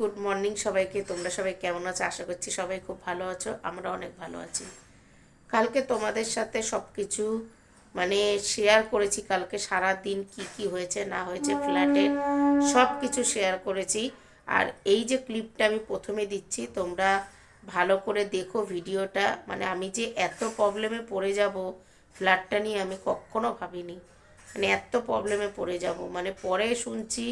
Good morning সবাইকে, তোমরা সবাই কেমন আছো? আশা করছি সবাই খুব ভালো আছো, আমরা অনেক ভালো আছি। কালকে তোমাদের সাথে সব কিছু মানে শেয়ার করেছি, কালকে সারা দিন কি কি হয়েছে, না হয়েছে ফ্ল্যাটের সব কিছু শেয়ার করেছি। আর এই যে ক্লিপটা আমি প্রথমে দিচ্ছি, তোমরা ভালো করে দেখো ভিডিওটা। মানে আমি যে এত প্রবলেমে পড়ে যাব ফ্ল্যাটটা নিয়ে আমি কখনো ভাবিনি। মানে এত প্রবলেমে পড়ে যাব। মানে পরে শুনছি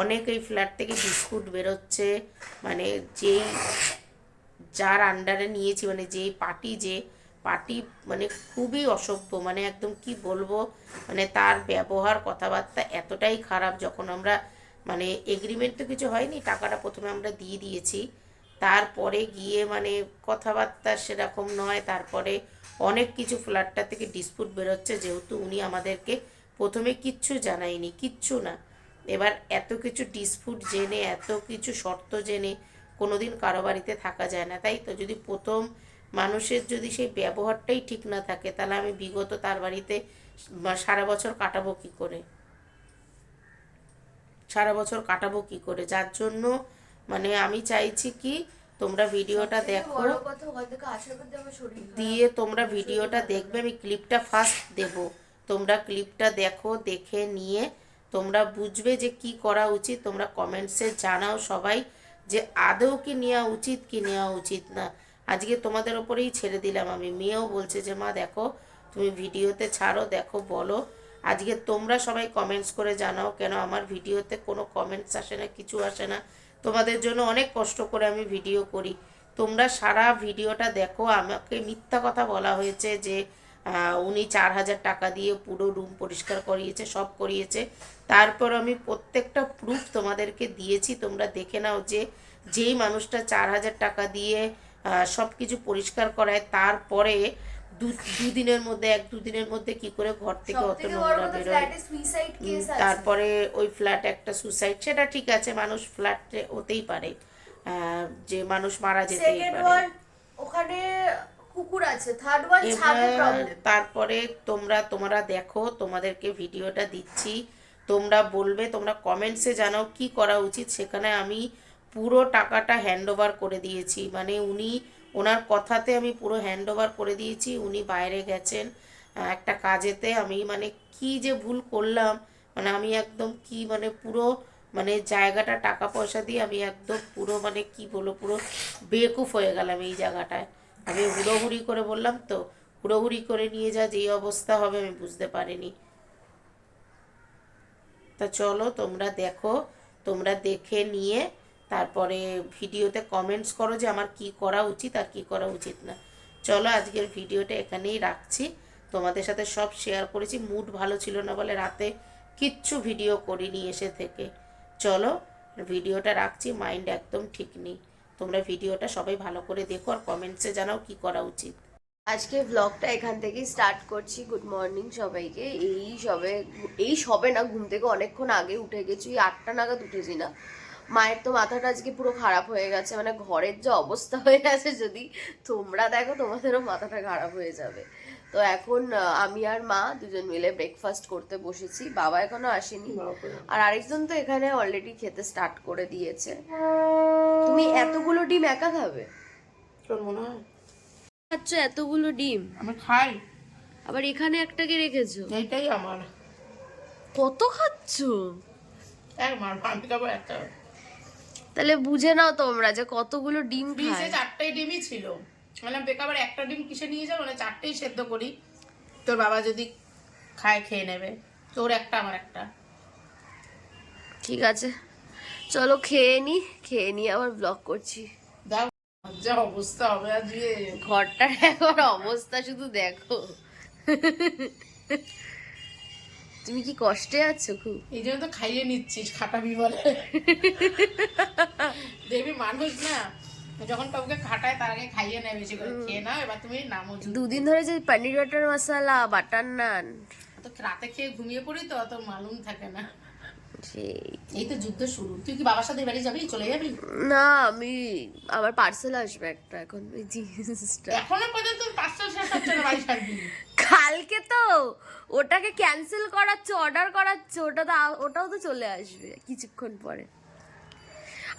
অনেক এই ফ্ল্যাট থেকে বিস্কুট বেরোচ্ছে মানে যেই যার আন্ডারে নিয়েছি মানে যেই পার্টি যে পার্টি মানে খুবই অসভ্য মানে একদম কি বলব মানে তার ব্যবহার, কথাবার্তা এতটাই খারাপ, যখন আমরা মানে এগ্রিমেন্ট তো কিছু হয়নি, টাকাটা প্রথমে আমরা দিয়ে দিয়েছি, তারপরে গিয়ে মানে কথাবার্তা সেরকম নয়, তারপরে অনেক কিছু ফ্ল্যাটটা থেকে ডিসপুট বেরোচ্ছে, যেহেতু উনি আমাদেরকে প্রথমে কিচ্ছু জানায়নি, কিচ্ছু না। এবার এত কিছু ডিসপুট জেনে এত কিছু শর্ত জেনে কোনো দিন কারও বাড়িতে থাকা যায় না তাই তো? যদি প্রথম মানুষের যদি সেই ব্যবহারটাই ঠিক না থাকে তাহলে আমি বিগত তার বাড়িতে সারা বছর কাটাবো কি করে? সারা বছর কাটাবো কি করে? যার জন্য মানে আমি চাইছি কি তোমরা ভিডিওটা দেখো। দিয়ে তোমরা ভিডিওটা দেখবে আমি ক্লিপটা ফার্স্ট দেব। তোমরা ক্লিপটা দেখো দেখে নিয়ে তোমরা বুঝবে যে কি করা উচিত, তোমরা কমেন্টসে জানাও সবাই যে আদৌ কি নেওয়া উচিত, কি নেওয়া উচিত না। আজকে তোমাদের ওপরেই ছেড়ে দিলাম আমি। মেয়েও বলছে যে, মা, দেখো, তুমি ভিডিওতে ছাড়ো, দেখো, বলো। আজকে তোমরা সবাই কমেন্টস করে জানাও কেন আমার ভিডিওতে কোনো কমেন্টস আসে না, কিছু আসে না। তোমাদের জন্য অনেক কষ্ট করে আমি ভিডিও করি। তোমরা সারা ভিডিওটা দেখো। আমাকে মিথ্যা কথা বলা হয়েছে যে উনি চার হাজার টাকা দিয়ে পুরো রুম পরিষ্কার করিয়েছে সব করিয়েছে। তারপর আমি প্রত্যেকটা প্রুফ তোমাদেরকে দিয়েছি তোমরা দেখে নাও যে যেই মানুষটা চার হাজার টাকা দিয়ে সব কিছু পরিষ্কার করায় তারপরে দু দুদিনের মধ্যে এক দুদিনের মধ্যে কি করে ঘর থেকে অত নোংরা বেরোয়। তারপরে ওই ফ্ল্যাট একটা সুসাইড সেটা ঠিক আছে মানুষ ফ্ল্যাটে হতেই পারে। যে মানুষ মারা যেতেই পারে। ওখানে কুকুর আছে থার্ড ওয়ান এবার প্রবলেম তারপরে তোমরা তোমরা দেখো তোমাদেরকে ভিডিওটা দিচ্ছি। তোমরা বলবে তোমরা কমেন্টসে জানাও কি করা উচিত। সেখানে আমি পুরো টাকাটা হ্যান্ড ওভার করে দিয়েছি। মানে উনি ওনার কথাতে আমি পুরো হ্যান্ড ওভার করে দিয়েছি। উনি বাইরে গেছেন একটা কাজেতে। আমি মানে কি যে ভুল করলাম মানে আমি একদম কি মানে পুরো মানে জায়গাটা টাকা পয়সা দিয়ে আমি একদম পুরো মানে কি বলব পুরো বেকুফ হয়ে গেলাম এই জায়গাটায়। আমি হুড়োহুড়ি করে বললাম তো, হুড়োহুড়ি করে নিয়ে যা, যেই অবস্থা হবে আমি বুঝতে পারিনি। তা চলো, তোমরা দেখো, তোমরা দেখে নিয়ে তারপরে ভিডিওতে কমেন্টস করো যে আমার কি করা উচিত আর কি করা উচিত না। চলো, আজকের ভিডিওটা এখানেই রাখছি। তোমাদের সাথে সব শেয়ার করেছি মুড ভালো ছিল না বলে রাতে কিচ্ছু ভিডিও করিনি এসে থেকে। চলো ভিডিওটা রাখছি মাইন্ড একদম ঠিক নেই। তোমরা ভিডিওটা সবাই ভালো করে দেখো আর কমেন্টসে জানাও কি করা উচিত। আজকে ব্লগটা এখান থেকেই স্টার্ট করছি। গুড মর্নিং সবাইকে। এই সবে এই সবে না, ঘুম থেকে অনেকক্ষণ আগে উঠে গেছি। আটটা নাগাদ উঠেছি না। মায়ের তো মাথাটা আজকে পুরো খারাপ হয়ে গেছে। মানে ঘরের যে অবস্থা হয়ে গেছে, যদি তোমরা দেখো, তোমাদেরও মাথাটা খারাপ হয়ে যাবে। তো এখন আমি আর মা দুজন মিলে ব্রেকফাস্ট করতে বসেছি। বাবা এখনও আসেনি। আর আরেকজন তো এখানে অলরেডি খেতে স্টার্ট করে দিয়েছে। তুমি এতগুলো ডিম একা খাবে? তোর মনে হয়? খাচ্ছ এতগুলো ডিম? আমি খাই। আবার এখানে একটাকে রেখেছো? এইটাই আমার। কত খাচ্ছ? এক মার আমি খাব একটা। তাহলে বুঝে নাও তোমরা যে কতগুলো ডিম খায়। চারটাই ডিমই ছিল। মানে বেকাবার একটা ডিম কিসে নিয়ে যাব? মানে চারটেই সেদ্ধ করি। তোর বাবা যদি খায় খেয়ে নেবে। তোর একটা আমার একটা। ঠিক আছে। চলো খেয়ে নি খেয়ে নিয়ে আবার ব্লগ করছি। দাও যা অবস্থা হবে আজকে ঘরটার এখন অবস্থা শুধু দেখো। তুমি কি কষ্টে আছো খুব? এই জন্য তো খাইয়ে নিচ্ছিস খাটাবি বলে। দেবী মানুষ না। যখন কাউকে খাটায় তার আগে খাইয়ে নেয় বেশি করে। খেয়ে নাও এবার তুমি নামো দুদিন ধরে যে পনির বাটার মশলা বাটার নান। তো রাতে খেয়ে ঘুমিয়ে পড়ি তো অত মালুম থাকে না। এই তো যুদ্ধ শুরু। তুই কি বাবার সাথে বাড়ি যাবি? চলে যাবি? না আমি আমার পার্সেল আসবে একটা এখন ওই জিনিসটা। এখনও পর্যন্ত পাঁচটা শেষ হচ্ছে না বাড়ি ছাড়বি? কালকে তো ওটাকে ক্যান্সেল করাচ্ছে অর্ডার করাচ্ছে ওটা তো ওটাও তো চলে আসবে কিছুক্ষণ পরে।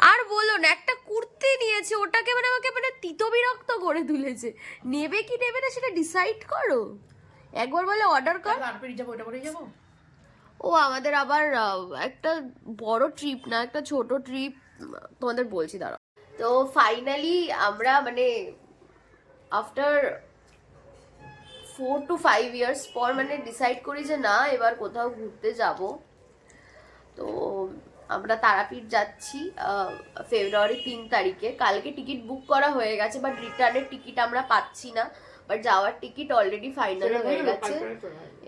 আর বলো না একটা কুর্তি নিয়েছে ওটাকে মানে আমাকে মানে তিতো বিরক্ত করে তুলেছে। নেবে কি নেবে না সেটা ডিসাইড করো। একবার বলে অর্ডার কর। আর যাব ওটা পরেই যাব ও আমাদের আবার একটা বড় ট্রিপ না একটা ছোট ট্রিপ তোমাদের বলছি দাঁড়াও। তো ফাইনালি আমরা মানে after four to five years পর মানে ডিসাইড করি যে না এবার কোথাও ঘুরতে যাব। তো আমরা তারাপীঠ যাচ্ছি ফেব্রুয়ারি তিন তারিখে। কালকে টিকিট বুক করা হয়ে গেছে বাট রিটার্নের টিকিট আমরা পাচ্ছি না। বাট যাওয়ার টিকিট অলরেডি ফাইনাল হয়ে গেছে।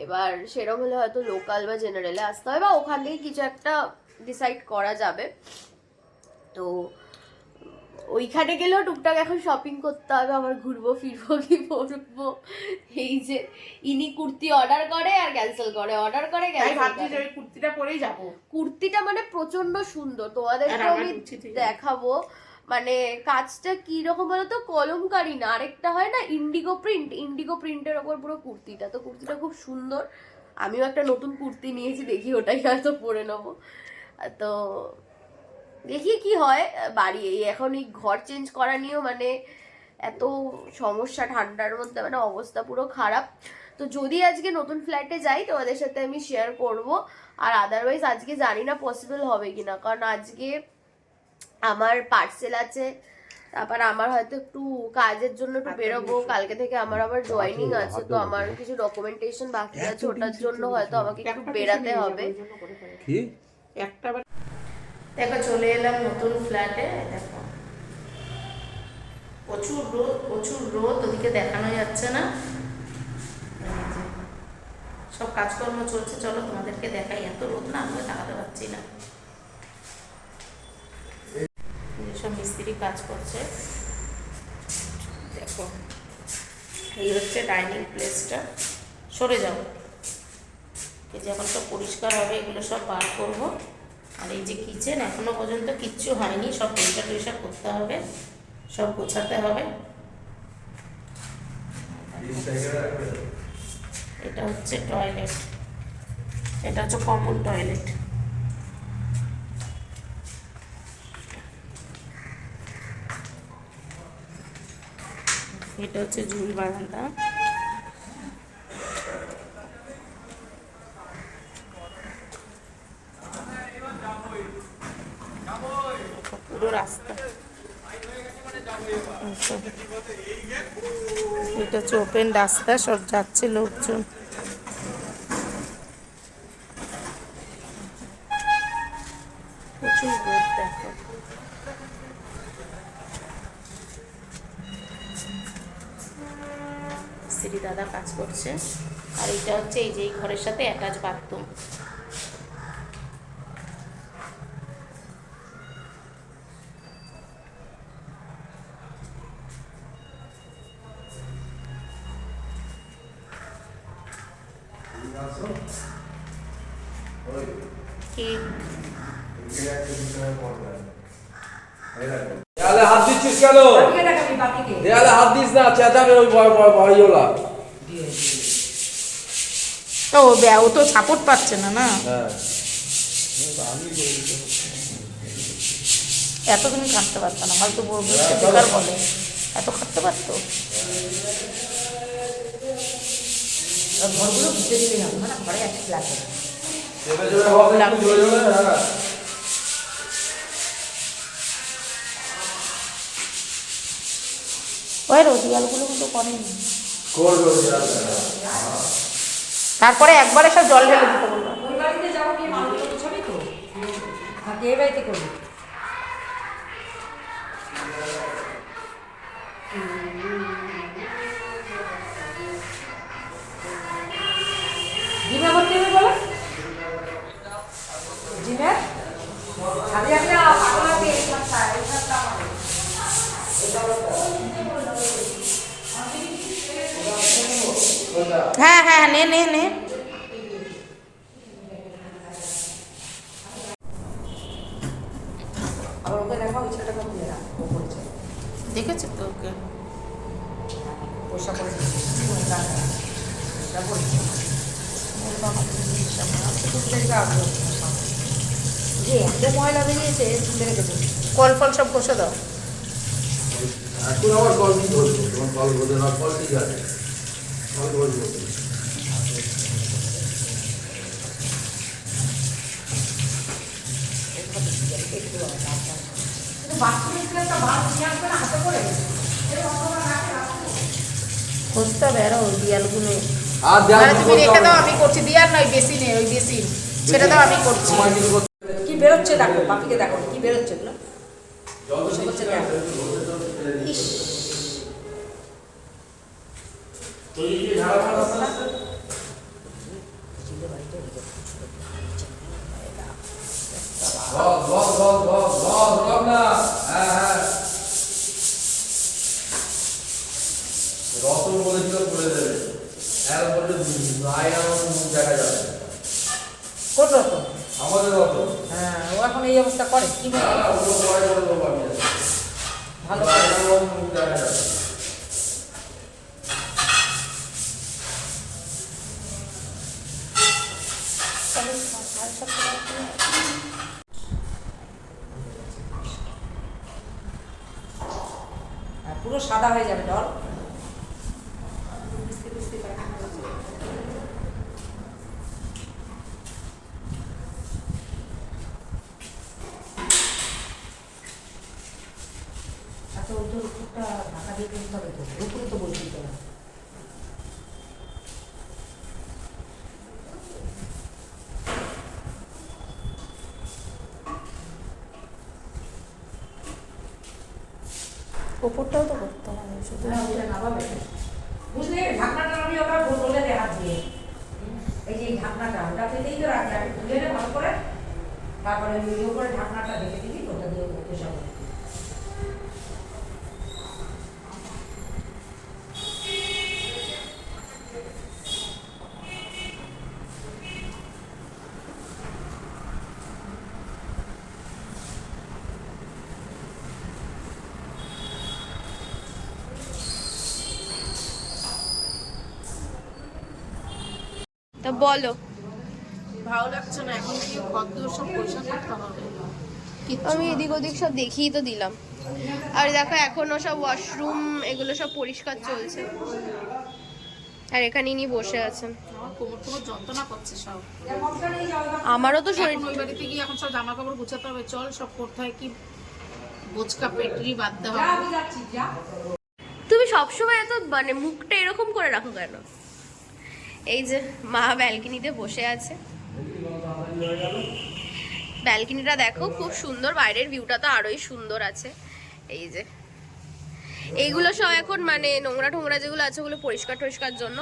এবার সেরকম হলে হয়তো লোকাল বা জেনারেলে আসতে হবে বা ওখান থেকে কিছু একটা ডিসাইড করা যাবে। তো ওইখানে গেলেও টুকটাক এখন শপিং করতে হবে আমার ঘুরবো ফিরবো কি পরবো। এই যে ইনি কুর্তি অর্ডার করে আর ক্যান্সেল করে অর্ডার করে তাই ক্যান্সেল করে। কুর্তিটা পরেই যাব। কুর্তিটা মানে প্রচণ্ড সুন্দর তোমাদেরকে আমার আমি দেখাবো। মানে কাজটা কি রকম বলতো? কলমকারি না আরেকটা হয় না ইন্ডিগো প্রিন্ট ইন্ডিগো প্রিন্টের ওপর পুরো কুর্তিটা। তো কুর্তিটা খুব সুন্দর। আমিও একটা নতুন কুর্তি নিয়েছি দেখি ওটাই হয়তো পরে নেব। তো দেখি কি হয় বাড়ি এই এখন এই ঘর চেঞ্জ করা নিয়েও মানে এত সমস্যা ঠান্ডার মধ্যে মানে অবস্থা পুরো খারাপ। তো যদি আজকে নতুন ফ্ল্যাটে যাই তোমাদের সাথে আমি শেয়ার করব। আর আদারওয়াইজ আজকে জানি না পসিবল হবে কিনা কারণ আজকে আমার পার্সেল আছে তারপর আমার হয়তো একটু কাজের জন্য একটু বেরোবো কালকে থেকে আমার আবার জয়েনিং আছে তো আমার কিছু ডকুমেন্টেশন বাকি আছে ওটার জন্য হয়তো আমাকে একটু বেরাতে হবে। একটা দেখো, চলে এলাম নতুন ফ্ল্যাটে দেখো, প্রচুর রোদ প্রচুর রোদ, ওদিকে দেখানো যাচ্ছে না। সব কাজকর্ম চলছে। চলো, তোমাদেরকে দেখাই। এত রোদ না আমি দেখাতে পারছি না। সব মিস্ত্রি কাজ করছে। দেখো, এই হচ্ছে ডাইনিং প্লেসটা সরে যাও। এই যে এখন সব পরিষ্কার হবে, এগুলো সব বার করব। আর এই যে কিচেন এখনও পর্যন্ত কিচ্ছু হয়নি, সব পরিষ্কার টরিষ্কার করতে হবে, সব গোছাতে হবে। এটা হচ্ছে টয়লেট এটা হচ্ছে কমন টয়লেট এটা হচ্ছে ঝুল বারান্দা পুরো রাস্তা আচ্ছা। এটা হচ্ছে ওপেন রাস্তা, সব যাচ্ছে লোকজন। প্রচুর দাদা কাজ করছে। আর এটা হচ্ছে এই যে এই ঘরের সাথে অ্যাটাচ বাথরুম দেয়ালে হাত দিচ্ছিস কেন? দেয়ালে হাত দিস না চেঁচাবে ওই ভয় ভয় ভয়ওলা তো ও ব্যা- ও তো সাপোর্ট পাচ্ছে না না? হ্যাঁ। এত তুমি খাটতে পারতো না হয়তো বলবে বেকার বলে। এত খাটতে পারতো? ঘরগুলো ভিতরে দিলে না মানে ঘরে ফ্ল্যাট হ্যাঁ ওই কিন্তু করেনি তারপরে একবারে সব জল ঢেলে দিতে এই বাড়িতে করবি? হ্যাঁ হ্যাঁ নে নে নে। দেখেছ তো ওকে? ময়লা বেরিয়েছে কল ফল সব কষে দাও। এখন আবার কল কি ধরবো তোমার কল বোঝে না কল ঠিক আছে। কল ধরবো কিন্তু বাথরুমের একটা ভাত নিয়ে আসবে না হাতে করে এরকম অতটা রাখে রাখো। কষতে হবে আরও ওই দিয়ালগুলো তুমি রেখে দাও আমি করছি। দিয়ার নয় বেসিনে ওই বেসিন। সেটা দাও আমি করছি। কি বেরোচ্ছে দেখো বাপিকে দেখো কি বেরোচ্ছে ইস। বল বল বল বল বল হ্যাঁ হ্যাঁ রতন বলেছিল করে দেবে এর বলতে নাই আমার যাবে আমাদের হ্যাঁ ও এখন এই অবস্থা করে কি করে আমি ভালো দেখা যাবে হ্যাঁ, পুরো সাদা হয়ে যাবে ডল আচ্ছা ওই তো উপরটা ঢাকা দিয়ে কিনতে হবে তো উপরে তো বসে দিতে হবে ওপরটাও তো করতে হবে, শুধু হ্যাঁ। বুঝলে? ঢাকনাটা আমি ওটা বলে দে হাত দিয়ে। এই যে ঢাকনাটা, ওটা পেতেই তো রাখি, আমি তুলে ভালো করে। তারপরে ওই উপরে ঢাকনাটা দেখে দিবি ওটা দিয়ে করতে সব তা বলো। ভালো লাগছে না এখন কি ঘর সব পরিষ্কার করতে হবে? আমি এদিক ওদিক সব দেখিয়ে তো দিলাম। আর দেখো এখনও সব ওয়াশরুম এগুলো সব পরিষ্কার চলছে। আর এখানে ইনি বসে আছেন। যন্ত্রণা করছে সব। আমারও তো শরীর এখন ওই বাড়িতে গিয়ে এখন সব জামা কাপড় গুছাতে হবে। চল সব করতে হয় কি? বোচকা পেটরি বাঁধতে হবে। তুমি সবসময় এত মানে মুখটা এরকম করে রাখো কেন? এই যে মা ব্যালকনিতে বসে আছে। ব্যালকনিটা দেখো খুব সুন্দর বাইরের ভিউটা তো আরোই সুন্দর আছে। এই যে। এইগুলো সব এখন মানে নোংরা টোংরা যেগুলো আছে ওগুলো পরিষ্কার টরিষ্কার জন্য।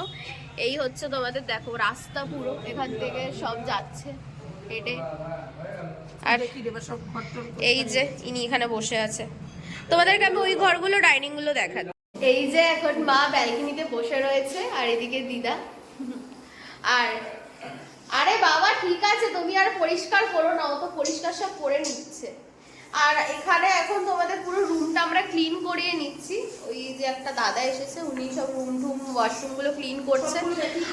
এই হচ্ছে তোমাদের দেখো রাস্তা পুরো এখান থেকে সব যাচ্ছে হেঁটে। আর এই যে ইনি এখানে বসে আছে। তোমাদেরকে আমি ওই ঘরগুলো ডাইনিংগুলো দেখাচ্ছি। এই যে এখন মা ব্যালকনিতে বসে রয়েছে আর এদিকে দিদা। আর আরে বাবা ঠিক আছে তুমি আর পরিষ্কার করো না ও তো পরিষ্কার সব করে নিচ্ছে। আর এখানে এখন তোমাদের পুরো রুমটা আমরা ক্লিন করিয়ে নিচ্ছি। ওই যে একটা দাদা এসেছে উনি সব রুম টুম ওয়াশরুমগুলো ক্লিন করছে।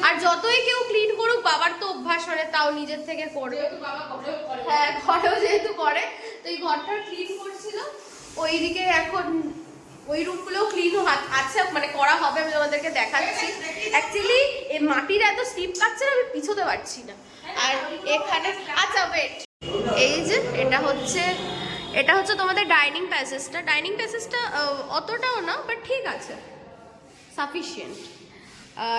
আর যতই কেউ ক্লিন করুক বাবার তো অভ্যাস মানে তাও নিজের থেকে করবে। হ্যাঁ ঘরেও যেহেতু করে তো এই ঘরটা ক্লিন করছিল। ওইদিকে এখন ওই রুমগুলোও ক্লিন আছে মানে করা হবে, আমি তোমাদেরকে দেখাচ্ছি। অ্যাকচুয়ালি এই মাটির এত স্লিপ কাটছে না, আমি পিছোতে পারছি না। আর এখানে আচ্ছা ওয়েট এই যে, এটা হচ্ছে এটা হচ্ছে তোমাদের ডাইনিং প্যাসেজটা ডাইনিং প্যাসেজটা অতটাও না বাট ঠিক আছে। সাফিসিয়েন্ট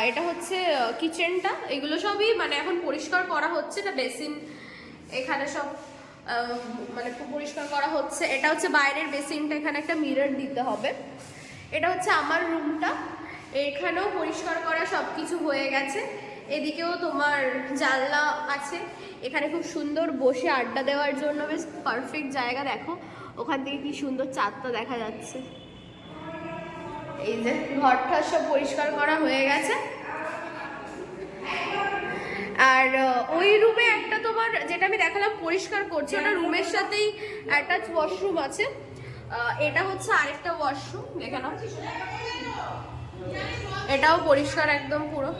এটা হচ্ছে কিচেনটা এগুলো সবই মানে এখন পরিষ্কার করা হচ্ছে, এটা বেসিন এখানে সব মানে পরিষ্কার করা হচ্ছে। এটা হচ্ছে বাইরের বেসিনটা, এখানে একটা মিরর দিতে হবে। এটা হচ্ছে আমার রুমটা। এখানেও পরিষ্কার করা সব কিছু হয়ে গেছে। এদিকেও তোমার জানলা আছে। এখানে খুব সুন্দর বসে আড্ডা দেওয়ার জন্য বেশ পারফেক্ট জায়গা। দেখো, ওখান থেকে কি সুন্দর চাঁদটা দেখা যাচ্ছে। এই যে, ঘরটা সব পরিষ্কার করা হয়ে গেছে। আর ওই রুমে একটা তোমার যেটা আমি দেখালাম পরিষ্কার করছি, ওটা রুমের সাথেই অ্যাটাচ ওয়াশরুম আছে। এটা হচ্ছে আরেকটা ওয়াশরুম দেখে এটাও পরিষ্কার একদম পুরো।